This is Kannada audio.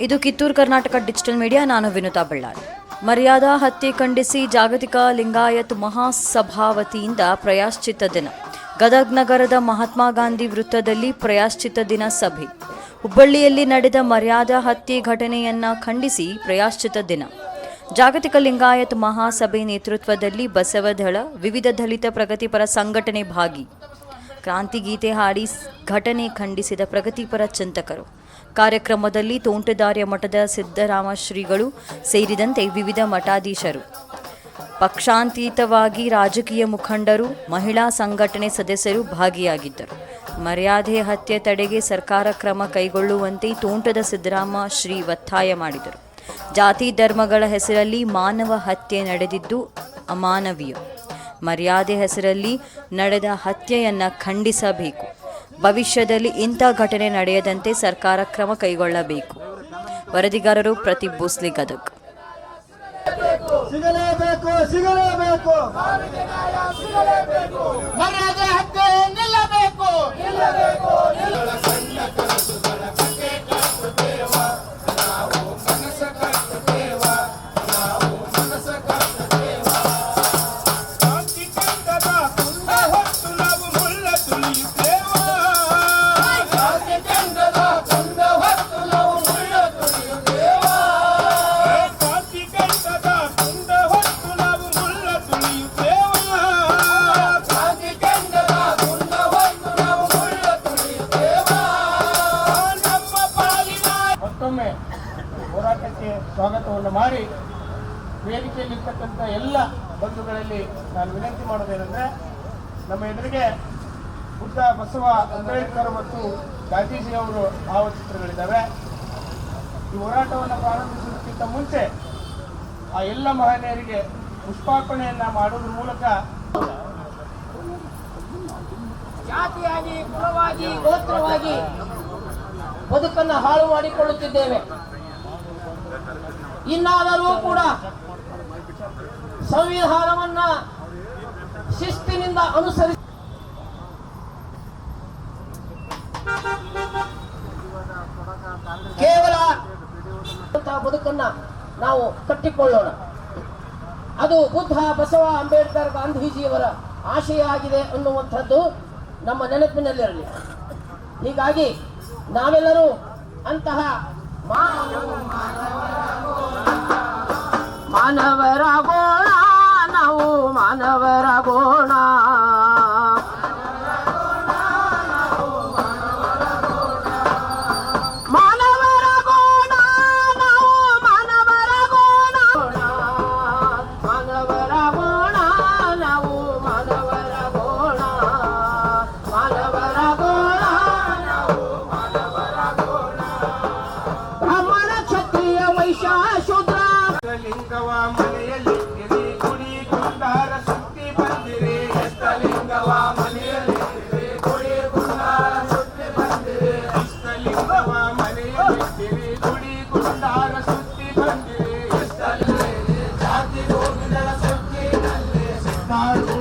ಇದು ಕಿತ್ತೂರು ಕರ್ನಾಟಕ ಡಿಜಿಟಲ್ ಮೀಡಿಯಾ, ನಾನು ವಿನುತಾ ಬಳ್ಳಾರಿ. ಮರ್ಯಾದಾ ಹತ್ಯೆ ಖಂಡಿಸಿ ಜಾಗತಿಕ ಲಿಂಗಾಯತ್ ಮಹಾಸಭಾ ವತಿಯಿಂದ ಪ್ರಯಾಶ್ಚಿತ್ತ ದಿನ. ಗದಗ್ ನಗರದ ಮಹಾತ್ಮ ಗಾಂಧಿ ವೃತ್ತದಲ್ಲಿ ಪ್ರಯಾಶ್ಚಿತ ದಿನ ಸಭೆ. ಹುಬ್ಬಳ್ಳಿಯಲ್ಲಿ ನಡೆದ ಮರ್ಯಾದಾ ಹತ್ಯೆ ಘಟನೆಯನ್ನ ಖಂಡಿಸಿ ಪ್ರಯಾಶ್ಚಿತ ದಿನ. ಜಾಗತಿಕ ಲಿಂಗಾಯತ್ ಮಹಾಸಭೆ ನೇತೃತ್ವದಲ್ಲಿ ಬಸವದಳ ವಿವಿಧ ದಲಿತ ಪ್ರಗತಿಪರ ಸಂಘಟನೆ ಭಾಗಿ. ಕ್ರಾಂತಿ ಗೀತೆ ಹಾಡಿ ಘಟನೆ ಖಂಡಿಸಿದ ಪ್ರಗತಿಪರ ಚಿಂತಕರು. ಕಾರ್ಯಕ್ರಮದಲ್ಲಿ ತೋಂಟದಾರ್ಯ ಮಠದ ಸಿದ್ದರಾಮ ಶ್ರೀಗಳು ಸೇರಿದಂತೆ ವಿವಿಧ ಮಠಾಧೀಶರು. ಪಕ್ಷಾಂತೀತವಾಗಿ ರಾಜಕೀಯ ಮುಖಂಡರು, ಮಹಿಳಾ ಸಂಘಟನೆ ಸದಸ್ಯರು ಭಾಗಿಯಾಗಿದ್ದರು. ಮರ್ಯಾದೆ ಹತ್ಯೆ ತಡೆಗೆ ಸರ್ಕಾರ ಕ್ರಮ ಕೈಗೊಳ್ಳುವಂತೆ ತೋಂಟದ ಸಿದ್ದರಾಮ ಶ್ರೀ ಒತ್ತಾಯ ಮಾಡಿದರು. ಜಾತಿ ಧರ್ಮಗಳ ಹೆಸರಲ್ಲಿ ಮಾನವ ಹತ್ಯೆ ನಡೆದಿದ್ದು ಅಮಾನವೀಯ. ಮರ್ಯಾದೆ ಹೆಸರಲ್ಲಿ ನಡೆದ ಹತ್ಯೆಯನ್ನು ಖಂಡಿಸಬೇಕು. ಭವಿಷ್ಯದಲ್ಲಿ ಇಂಥ ಘಟನೆ ನಡೆಯದಂತೆ ಸರ್ಕಾರ ಕ್ರಮ ಕೈಗೊಳ್ಳಬೇಕು. ವರದಿಗಾರರು ಪ್ರತಿ ಭೋಸ್ಲೆ ಗದಗ್. ಸಿಗಲೇಬೇಕು ಸಿಗಲೇಬೇಕು. ಹತ್ಯೆ ನಿಲ್ಲಬೇಕು. ಮತ್ತೊಮ್ಮೆ ಹೋರಾಟಕ್ಕೆ ಸ್ವಾಗತವನ್ನು ಮಾಡಿ ವೇದಿಕೆಯಲ್ಲಿರ್ತಕ್ಕಂಥ ಎಲ್ಲ ಬಂಧುಗಳಲ್ಲಿ ನಾನು ವಿನಂತಿ ಮಾಡೋದೇನೆಂದರೆ ನಮ್ಮ ಎದುರಿಗೆ ಬುದ್ಧ ಬಸವ ಅಂಬೇಡ್ಕರ್ ಮತ್ತು ಗಾಂಧೀಜಿ ಅವರು ಭಾವಚಿತ್ರಗಳಿದ್ದಾವೆ. ಈ ಹೋರಾಟವನ್ನು ಪ್ರಾರಂಭಿಸುವುದಕ್ಕಿಂತ ಮುಂಚೆ ಆ ಎಲ್ಲ ಮಹನೀಯರಿಗೆ ಪುಷ್ಪಾರ್ಪಣೆಯನ್ನ ಮಾಡೋದ್ರ ಮೂಲಕ ಜಾತಿಯಾಗಿ, ಕುಲವಾಗಿ, ಗೋತ್ರವಾಗಿ ಬದುಕನ್ನು ಹಾಳು ಮಾಡಿಕೊಳ್ಳುತ್ತಿದ್ದೇವೆ. ಇನ್ನಾದರೂ ಕೂಡ ಸಂವಿಧಾನವನ್ನ ಶಿಸ್ತಿನಿಂದ ಅನುಸರಿಸಿ ಕೇವಲ ಬದುಕನ್ನ ನಾವು ಕಟ್ಟಿಕೊಳ್ಳೋಣ. ಅದು ಬುದ್ಧ ಬಸವ ಅಂಬೇಡ್ಕರ್ ಗಾಂಧೀಜಿಯವರ ಆಶಯ ಆಗಿದೆ ಅನ್ನುವಂಥದ್ದು ನಮ್ಮ ನೆನಪಿನಲ್ಲಿರಲಿ. ಹೀಗಾಗಿ ನಾವೆಲ್ಲರೂ ಅಂತಹ ಮಾನವರಾಗೋಣ ನಾವು ಮಾನವರಾಗೋಣ ಮಹಿಷಾಸುರ ಲಿಂಗವ ಮನೆಯಲ್ಲಿ ಗುಡಿ ಕುಂಡಾರ ಸುತ್ತಿ ಬಂದಿರಿ ಎಷ್ಟಲಿಂಗವ ಮನೆಯಲ್ಲಿ ಗುಡಿ ಕುಂಡಾರ ಸುತ್ತಿ ಬಂದಿರಿ ಎಷ್ಟಲಿಂಗವ ಮನೆಯಲ್ಲಿ ಗುಡಿ ಕುಂಡಾರ ಸುತ್ತಿ ಬಂದಿರಿ ಎಷ್ಟಲ್ಲಿ ಜಾತಿ ಹೋಗಿದ ಸುತ್ತಿನಲ್ಲಿ ಸಿದ್ಧಾರು